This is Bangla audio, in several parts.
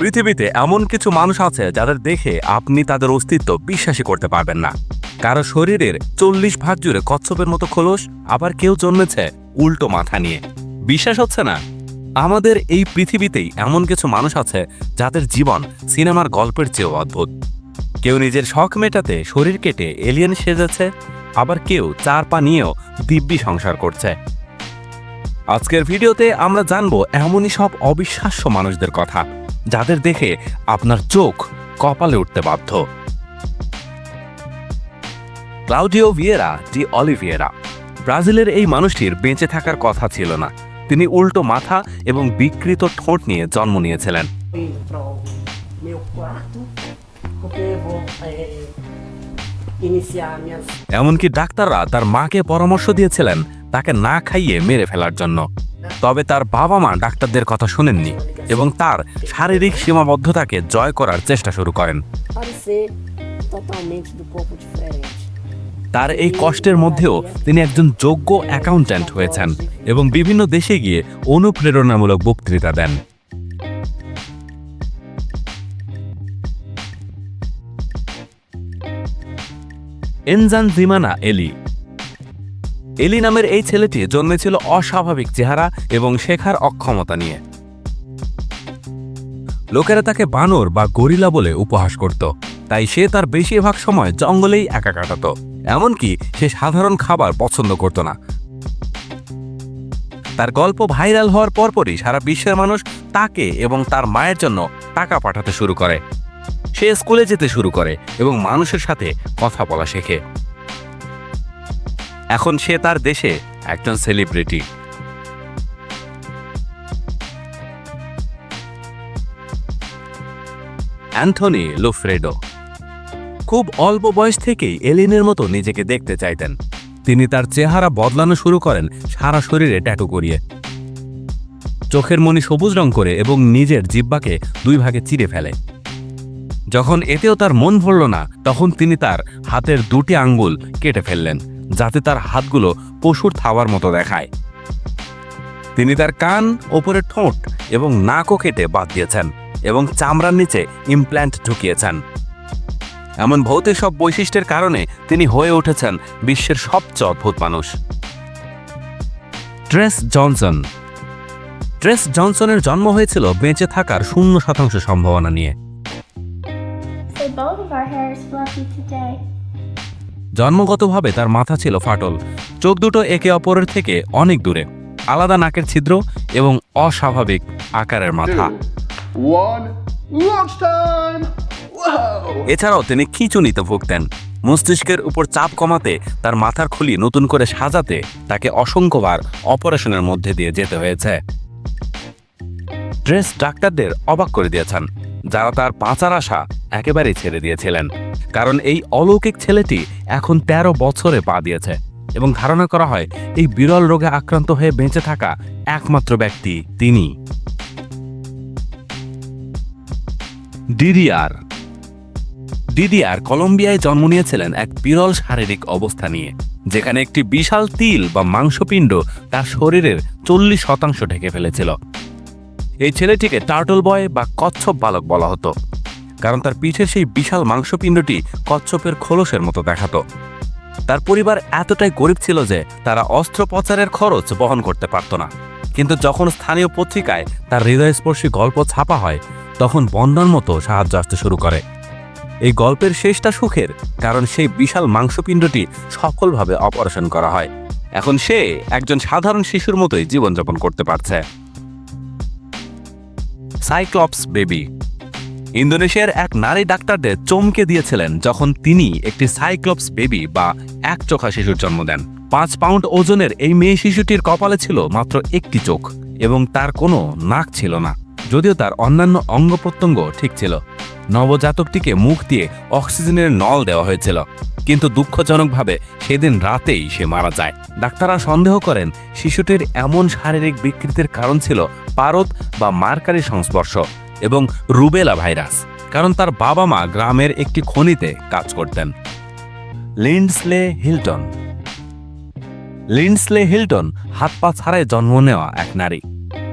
পৃথিবীতে এমন কিছু মানুষ আছে যাদের দেখে আপনি তাদের অস্তিত্ব বিশ্বাসই করতে পারবেন না। কারও শরীরের চল্লিশ ভাগ জুড়ে কচ্ছপের মতো খোলস, আবার কেউ জন্মেছে উল্টো মাথা নিয়ে। বিশ্বাস হচ্ছে না? আমাদের এই পৃথিবীতেই এমন কিছু মানুষ আছে যাদের জীবন সিনেমার গল্পের চেয়েও অদ্ভুত। কেউ নিজের শখ মেটাতে শরীর কেটে এলিয়েন সেজেছে, আবার কেউ চার পা নিয়েও দিব্যি সংসার করছে। আজকের ভিডিওতে আমরা জানব এমনই সব অবিশ্বাস্য মানুষদের কথা। যাদের দেখে আপনার চোখ কপালে উঠতে বাধ্য। Claudio Vieira de Oliveira. ব্রাজিলের এই মানুষটির বেঁচে থাকার কথা ছিল না। তিনি উল্টো মাথা এবং বিকৃত ঠোঁট নিয়ে জন্ম নিয়েছিলেন। এমনকি ডাক্তাররা তার মাকে পরামর্শ দিয়েছিলেন তাকে না খাইয়ে মেরে ফেলার জন্য। তবে তার বাবা মা ডাক্তারদের কথা শুনেননি এবং তার শারীরিক সীমাবদ্ধতাকে জয় করার চেষ্টা শুরু করেন. তার এই কষ্টের মধ্যেও তিনি একজন যোগ্য অ্যাকাউন্ট্যান্ট হয়েছেন এবং বিভিন্ন দেশে গিয়ে অনুপ্রেরণামূলক বক্তৃতা দেন এনজান জিমানা এলি এলি নামের এই ছেলেটি জন্মেছিল অস্বাভাবিক চেহারা এবং শেখার অক্ষমতা নিয়ে। লোকেরা তাকে বানর বা গরিলা বলে উপহাস করত, তাই সে তার বেশিরভাগ সময় জঙ্গলেই একা কাটাত, এমনকি সে সাধারণ খাবার পছন্দ করত না। তার গল্প ভাইরাল হওয়ার পরপরই সারা বিশ্বের মানুষ তাকে এবং তার মায়ের জন্য টাকা পাঠাতে শুরু করে। সে স্কুলে যেতে শুরু করে এবং মানুষের সাথে কথা বলা শেখে। এখন সে তার দেশে একজন সেলিব্রিটি অ্যান্থনি লুফ্রেডো। খুব অল্প বয়স থেকেই এলিনের মতো নিজেকে দেখতে চাইতেন। তিনি তার চেহারা বদলানো শুরু করেন সারা শরীরে ট্যাটু করিয়ে। চোখের মনি সবুজ রং করে এবং নিজের জিব্বাকে দুই ভাগে চিরে ফেলে। যখন এতেও তার মন ভরল না, তখন তিনি তার হাতের দুটি আঙ্গুল কেটে ফেললেন। যাতে তার হাতগুলো পশুর থাওয়ার মতো দেখায়। তিনি তার কান ওপরে ঠোঁট এবং নাকও কেটে বাদ দিয়েছেন এবং চামড়ার নিচে ইমপ্ল্যান্ট ঢুকিয়েছেন। এমন ভৌতিক সব বৈশিষ্ট্যের কারণে তিনি হয়ে উঠেছেন বিশ্বের সবচেয়ে অদ্ভুত মানুষ। Trace Johnson. ট্রেস জনসনের জন্ম হয়েছিল বেঁচে থাকার শূন্য শতাংশ সম্ভাবনা নিয়ে। জন্মগতভাবে তার মাথা ছিল ফাটল। চোখ দুটো একে অপরের থেকে অনেক দূরে। আলাদা নাকের ছিদ্র এবং অস্বাভাবিক আকারের মাথা! এছাড়াও তিনি খিঁচুনিতে ভুগতেন। মস্তিষ্কের উপর চাপ কমাতে তার মাথার খুলি নতুন করে সাজাতে তাকে অসংখ্যবার অপারেশনের মধ্যে দিয়ে যেতে হয়েছে। ড্রেস ডাক্তারদের অবাক করে দিয়েছেন যারা তার পাঁচার আশা একেবারেই ছেড়ে দিয়েছিলেন। কারণ এই অলৌকিক ছেলেটি এখন ১৩ বছরে পা দিয়েছে এবং ধারণা করা হয় এই বিরল রোগে আক্রান্ত হয়ে বেঁচে থাকা একমাত্র ব্যক্তি তিনি। ডিডিআর। ডিডিআর কলম্বিয়ায় জন্ম নিয়েছিলেন এক বিরল শারীরিক অবস্থা নিয়ে, যেখানে একটি বিশাল তিল বা মাংসপিণ্ড তার শরীরের চল্লিশ শতাংশ ঢেকে ফেলেছিল। এই ছেলেটিকে টার্টল বয় বা কচ্ছপ বালক বলা হতো। কারণ তার পিঠের সেই বিশাল মাংসপিণ্ডটি কচ্ছপের খোলসের মতো দেখাতো। তার পরিবার এতটাই গরিব ছিল যে তারা অস্ত্রোপচারের খরচ বহন করতে পারত না। কিন্তু যখন স্থানীয় পত্রিকায় তার হৃদয়স্পর্শী গল্প ছাপা হয়, তখন বন্যার মতো সাহায্য আসতে শুরু করে। এই গল্পের শেষটা সুখের, কারণ সেই বিশাল মাংসপিণ্ডটি সফলভাবে অপারেশন করা হয়। এখন সে একজন সাধারণ শিশুর মতোই জীবনযাপন করতে পারছে। সাইক্লপস বেবি ইন্দোনেশিয়ার এক নারী ডাক্তারদের চমকে দিয়েছিলেন যখন তিনি একটি সাইক্লপস বেবি বা এক চোখা শিশুর জন্ম দেন। পাঁচ পাউন্ড ওজনের এই মেয়ে শিশুটির কপালে ছিল মাত্র একটি চোখ এবং তার কোনো নাক ছিল না, যদিও তার অন্যান্য অঙ্গ প্রত্যঙ্গ ঠিক ছিল। নবজাতকটিকে মুখ দিয়ে অক্সিজেনের নল দেওয়া হয়েছিল, কিন্তু দুঃখজনকভাবে সেদিন রাতেই সে মারা যায়। ডাক্তাররা সন্দেহ করেন শিশুটির এমন শারীরিক বিকৃতির কারণ ছিল পারদ বা মার্কারি সংস্পর্শ। এবং রুবেলা ভাইরাস, কারণ তার বাবা মা গ্রামের একটি খনিতে কাজ করতেন। লিন্ডসলে হিলটন। লিন্ডসলে হিলটন হাত পা ছাড়াই জন্ম নেওয়া এক নারী।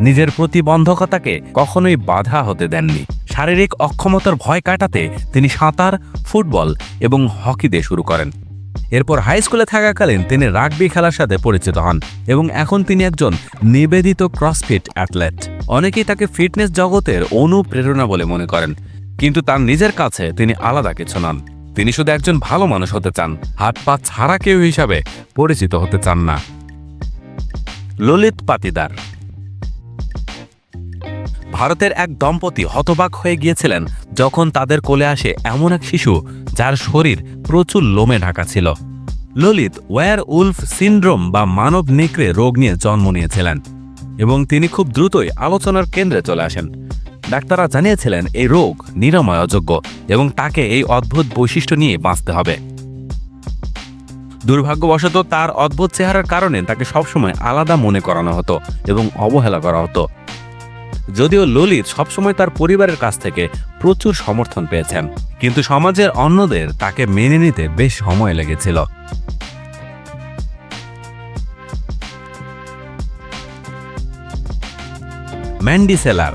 নিজের প্রতিবন্ধকতাকে কখনোই বাধা হতে দেননি। শারীরিক অক্ষমতার ভয় কাটাতে তিনি সাঁতার, ফুটবল এবং হকিতে শুরু করেন। এরপর হাই স্কুলে থাকাকালীন তিনি রাগবি খেলার সাথে পরিচিত হন এবং এখন তিনি একজন নিবেদিত ক্রসফিট অ্যাথলেট অনেকেই তাকে ফিটনেস জগতের অনুপ্রেরণা বলে মনে করেন, কিন্তু তার নিজের কাছে তিনি আলাদা কিছু নন। তিনি শুধু একজন ভালো মানুষ হতে চান, হাত পা ছাড়া কেউ হিসাবে পরিচিত হতে চান না। ললিত পাতিদার ভারতের এক দম্পতি হতবাক হয়ে গিয়েছিলেন যখন তাদের কোলে আসে এমন এক শিশু যার শরীর প্রচুর লোমে ঢাকা ছিল। ললিত ওয়ার উলফ সিন্ড্রোম বা মানব নেকড়ে রোগ নিয়ে জন্ম নিয়েছিলেন এবং তিনি খুব দ্রুতই আলোচনার কেন্দ্রে চলে আসেন। ডাক্তাররা জানিয়েছিলেন এই রোগ নিরাময় অযোগ্য এবং তাকে এই অদ্ভুত বৈশিষ্ট্য নিয়ে বাঁচতে হবে। দুর্ভাগ্যবশত তার অদ্ভুত চেহারার কারণে তাকে সবসময় আলাদা মনে করানো হতো এবং অবহেলা করা হতো। যদিও ললিত সবসময় তার পরিবারের কাছ থেকে প্রচুর সমর্থন পেয়েছেন কিন্তু সমাজের অন্যদের তাকে মেনে নিতে বেশ সময় লেগেছিল। ম্যান্ডিসেলার।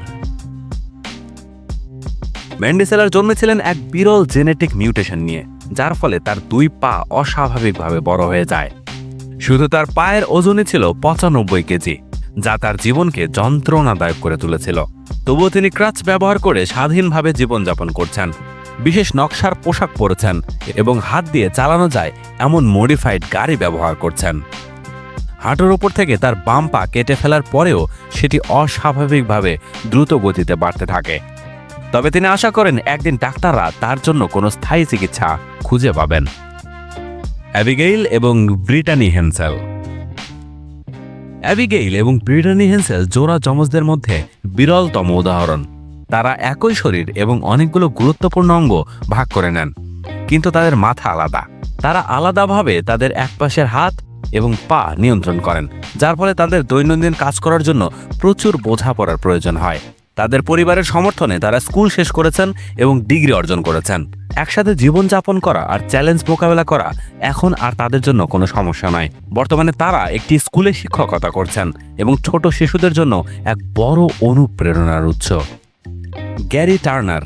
ম্যান্ডিসেলার জন্মেছিলেন এক বিরল জেনেটিক মিউটেশন নিয়ে, যার ফলে তার দুই পা অস্বাভাবিকভাবে বড় হয়ে যায়। শুধু তার পায়ের ওজনই ছিল পঁচানব্বই কেজি। যা তার জীবনকে যন্ত্রণাদায়ক করে তুলেছিল। তবুও তিনি ক্রাচ ব্যবহার করে স্বাধীনভাবে জীবনযাপন করছেন। বিশেষ নকশার পোশাক পরেছেন এবং হাত দিয়ে চালানো যায় এমন মডিফাইড গাড়ি ব্যবহার করছেন। হাঁটুর ওপর থেকে তার বাম পা কেটে ফেলার পরেও সেটি অস্বাভাবিকভাবে দ্রুত গতিতে বাড়তে থাকে। তবে তিনি আশা করেন একদিন ডাক্তাররা তার জন্য কোনো স্থায়ী চিকিৎসা খুঁজে পাবেন। অ্যাবিগেইল এবং ব্রিটানি হেন্সেল। অ্যাবিগেইল এবং ব্রিটানি হেন্সেল জোড়া যমজদের মধ্যে বিরলতম উদাহরণ। তারা একই শরীর এবং অনেকগুলো গুরুত্বপূর্ণ অঙ্গ ভাগ করে নেন, কিন্তু তাদের মাথা আলাদা। তারা আলাদাভাবে তাদের একপাশের হাত এবং পা নিয়ন্ত্রণ করেন, যার ফলে তাদের দৈনন্দিন কাজ করার জন্য প্রচুর বোঝাপড়ার প্রয়োজন হয়। তাদের পরিবারের সমর্থনে তারা স্কুল শেষ করেছেন এবং ডিগ্রি অর্জন করেছেন। একসাথে জীবনযাপন করা আর চ্যালেঞ্জ মোকাবেলা করা এখন আর তাদের জন্য কোনো সমস্যা নয়। বর্তমানে তারা একটি স্কুলে শিক্ষকতা করছেন এবং ছোট শিশুদের জন্য এক বড় অনুপ্রেরণার উৎস। গ্যারি টার্নার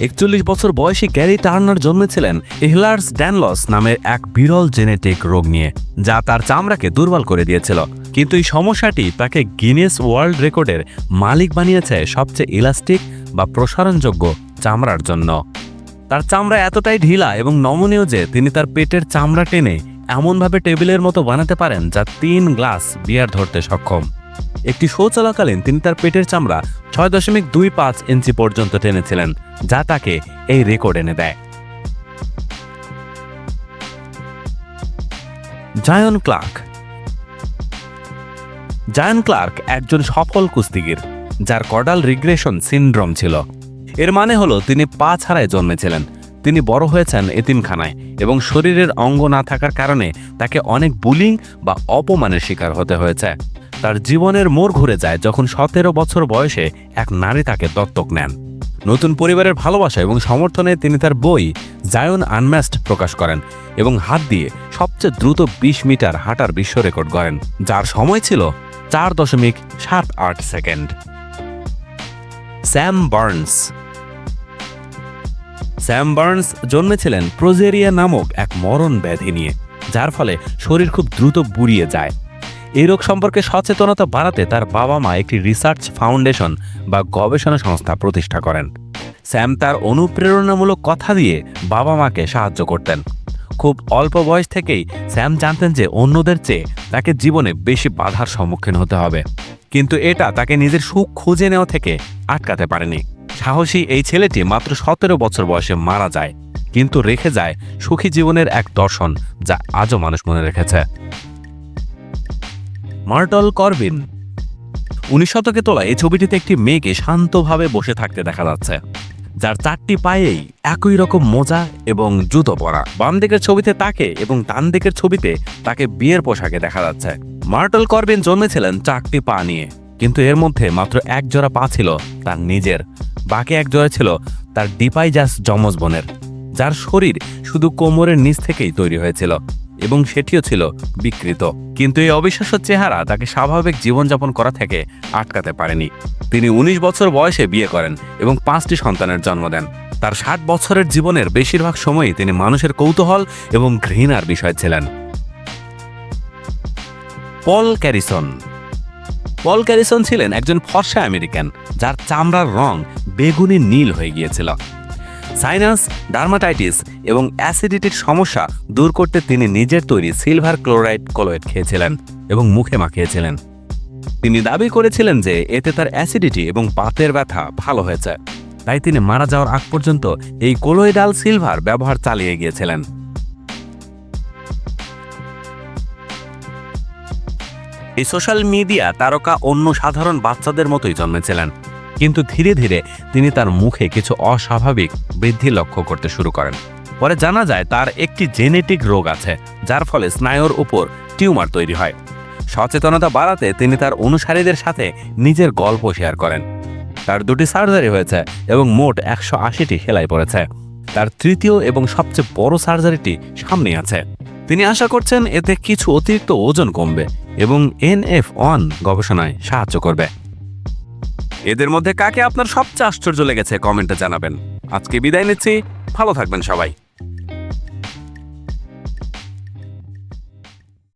একচল্লিশ বছর বয়সী গ্যারি টার্নার জন্মেছিলেন এহলার্স ড্যানলস নামের এক বিরল জেনেটিক রোগ নিয়ে, যা তার চামড়াকে দুর্বল করে দিয়েছিল। কিন্তু এই সমস্যাটি তাকে গিনেস ওয়ার্ল্ড রেকর্ডের মালিক বানিয়েছে সবচেয়ে ইলাস্টিক বা প্রসারণযোগ্য চামড়ার জন্য। তার চামড়া এতটাই ঢিলা এবং নমনীয় যে তিনি তার পেটের চামড়া টেনে এমনভাবে টেবিলের মতো বানাতে পারেন যা তিন গ্লাস বিয়ার ধরতে সক্ষম। একটি শো চলাকালীন তিনি তার পেটের চামড়া ছয় দশমিক দুই পাঁচ ইঞ্চি পর্যন্ত টেনেছিলেন, যা তাকে এই রেকর্ড এনে দেয়। জায়ন ক্লার্ক। জায়ন ক্লার্ক একজন সফল কুস্তিগির, যার কডাল রিগ্রেশন সিনড্রোম ছিল। এর মানে হলো তিনি পা ছাড়াই জন্মেছিলেন। তিনি বড় হয়েছেন এতিমখানায় এবং শরীরের অঙ্গ না থাকার কারণে তাকে অনেক বুলিং বা অপমানের শিকার হতে হয়েছে। তার জীবনের মোড় ঘুরে যায় যখন সতেরো বছর বয়সে এক নারী তাকে দত্তক নেন। নতুন পরিবারের ভালোবাসা এবং সমর্থনে তিনি তার বই জায়ন আনম্যাস্ট প্রকাশ করেন এবং হাত দিয়ে সবচেয়ে দ্রুত বিশ মিটার হাঁটার বিশ্ব রেকর্ড করেন যার সময় ছিল চার দশমিক সাত আট second. Sam Burns Sam Burns জন্মেছিলেন progeria নামক এক মরণ ব্যাধি নিয়ে, যার ফলে শরীর খুব দ্রুত বুড়িয়ে যায়। এই রোগ সম্পর্কে সচেতনতা বাড়াতে তার বাবা মা একটি রিসার্চ ফাউন্ডেশন বা গবেষণা সংস্থা প্রতিষ্ঠা করেন। স্যাম তার অনুপ্রেরণামূলক কথা দিয়ে বাবা মাকে সাহায্য করতেন। খুব অল্প বয়স থেকেই স্যাম জানতেন যে অন্যদের চেয়ে তাকে জীবনে বেশি বাধার সম্মুখীন হতে হবে। কিন্তু এটা তাকে নিজের সুখ খুঁজে নেওয়া থেকে আটকাতে পারেনি। সাহসী এই ছেলেটি মাত্র সতেরো বছর বয়সে মারা যায়, কিন্তু রেখে যায় সুখী জীবনের এক দর্শন যা আজও মানুষ মনে রেখেছে। মার্টল করবিন উনিশ শতকে তোলা এই ছবিটিতে একটি মেয়েকে শান্তভাবে বসে থাকতে দেখা যাচ্ছে, যার চারটি পায়েই একই রকম মোজা এবং জুতো পরা। বাম দিকের ছবিতে তাকে এবং ডান দিকের ছবিতে তাকে বিয়ের পোশাকে দেখা যাচ্ছে। মার্টল করবিন জন্মেছিলেন চারটি পা নিয়ে, কিন্তু এর মধ্যে মাত্র এক জোড়া পা ছিল তার নিজের। বাকি এক জোড়া ছিল তার ডিপাইজাস যমজ বোনের, যার শরীর শুধু কোমরের নিচ থেকেই তৈরি হয়েছিল এবং সেটিও ছিল বিকৃত। কিন্তু এই অবিশ্বাস্য চেহারা তাকে স্বাভাবিক জীবনযাপন করা থেকে আটকাতে পারেনি। তিনি ১৯ বছর বয়সে বিয়ে করেন এবং পাঁচটি সন্তানের জন্ম দেন। তার ষাট বছরের জীবনের বেশিরভাগ সময়ই তিনি মানুষের কৌতূহল এবং ঘৃণার বিষয় ছিলেন। পল ক্যারিসন পল ক্যারিসন ছিলেন একজন ফর্সা আমেরিকান, যার চামড়ার রং বেগুনি নীল হয়ে গিয়েছিল। সাইনাস, ডার্মাটাইটিস এবং অ্যাসিডিটির সমস্যা দূর করতে তিনি নিজের তৈরি সিলভার ক্লোরাইড কলোয়েড খেয়েছিলেন এবং মুখে মাখিয়েছিলেন। তিনি দাবি করেছিলেন যে এতে তার অ্যাসিডিটি এবং পাতের ব্যথা ভালো হয়েছে। তাই তিনি মারা যাওয়ার আগ পর্যন্ত এই কোলোয়েডাল সিলভার ব্যবহার চালিয়ে গিয়েছিলেন। এই সোশ্যাল মিডিয়া তারকা অন্য সাধারণ বাচ্চাদের মতোই জন্মেছিলেন। কিন্তু ধীরে ধীরে তিনি তার মুখে কিছু অস্বাভাবিক বৃদ্ধি লক্ষ্য করতে শুরু করেন। পরে জানা যায় তার একটি জেনেটিক রোগ আছে, যার ফলে স্নায়ুর উপর টিউমার তৈরি হয়। সচেতনতা বাড়াতে তিনি তার অনুসারীদের সাথে নিজের গল্প শেয়ার করেন। তার দুটি সার্জারি হয়েছে এবং মোট একশো আশিটি সেলাই পড়েছে। তার তৃতীয় এবং সবচেয়ে বড় সার্জারিটি সামনে আছে। তিনি আশা করছেন এতে কিছু অতিরিক্ত ওজন কমবে এবং এনএফ ওয়ান গবেষণায় সাহায্য করবে। এদের মধ্যে কাকে আপনার সবচেয়ে আশ্চর্য লেগেছে কমেন্টে জানাবেন। আজকে বিদায় নিচ্ছি। ভালো থাকবেন সবাই।